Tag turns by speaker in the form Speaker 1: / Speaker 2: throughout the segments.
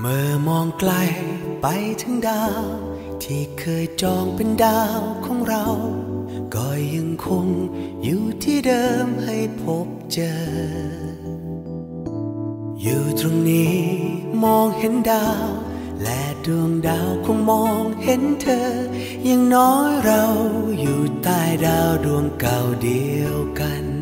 Speaker 1: เมื่อมองไกลไปถึงดาว ที่เคยจองเป็นดาวของเรา ก็ยังคงอยู่ที่เดิมให้พบเจอ อยู่ตรงนี้มองเห็นดาว และดวงดาวคงมองเห็นเธอ ยังน้อยเราอยู่ใต้ดาวดวงเก่าเดียวกัน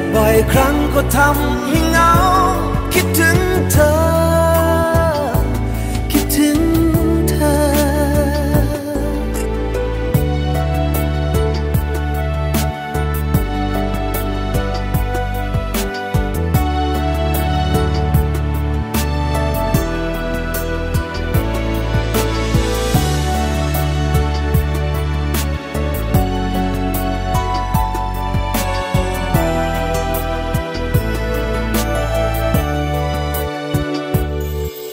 Speaker 1: บ่อยครั้งก็ทำให้เหงา คิดถึงเธอ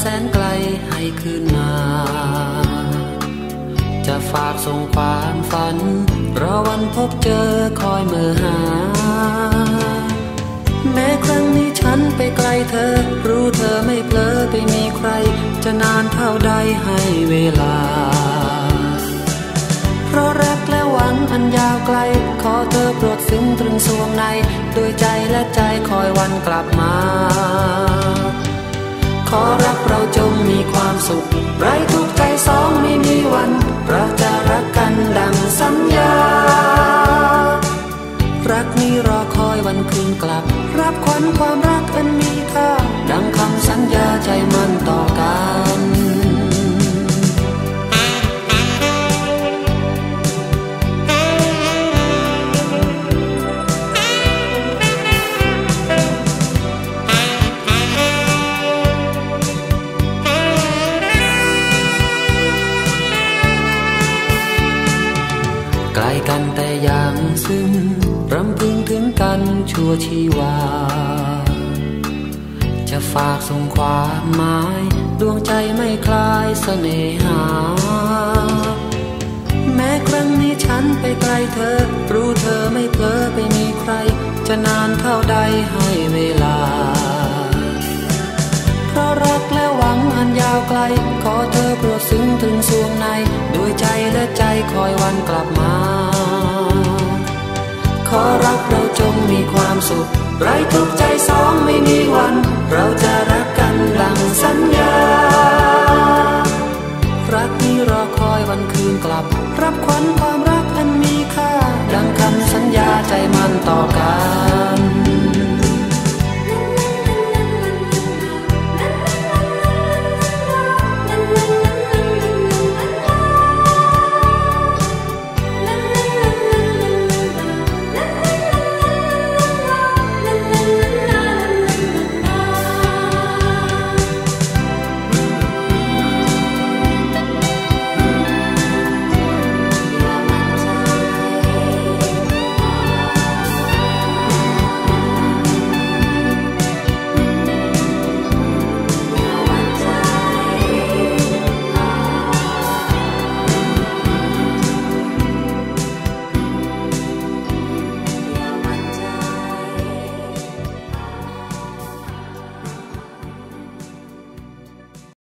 Speaker 2: แสนไกลให้คืนมา จะฝากส่งความฝัน รอวันพบเจอคอยเมื่อหา แม้ครั้งนี้ฉันไปไกลเธอ รู้เธอไม่เผลอไปมีใคร จะนานเท่าใดให้เวลา เพราะรักและหวังอันยาวไกล ขอเธอโปรดซึ้งตรึงสวงในด้วยใจและใจคอยวันกลับมา มีความสุขไร้ทุกข์ใจสองไม่มีวันเราจะรักกันดังสัญญา รักนี้รอคอยวันคืนกลับ รับควันความรักอันมีค่าดังคำสัญญาใจมันต่อกัน กันแต่อยังซึ้งรำพึงถึงกันชั่วชีวา จะฝากส่งความหมาย ดวงใจไม่คลายเสน่หา แม้ครั้งนี้ฉันไปไกลเธอ รู้เธอไม่เผลอไปมีใคร จะนานเท่าใดให้เวลา เพราะรักและหวังอัน ยาวไกล ขอเธอโปรดซึ้งถึงสวงในด้วยใจและใจคอยวันกลับมา ขอรักเราจงมีความสุข ไร้ทุกใจสองไม่มีวัน เราจะรักกันดังสัญญา รักนี้รอคอยวันคืนกลับ รับขวัญความรักอันมีค่า ดังคำสัญญาใจมันต่อกัน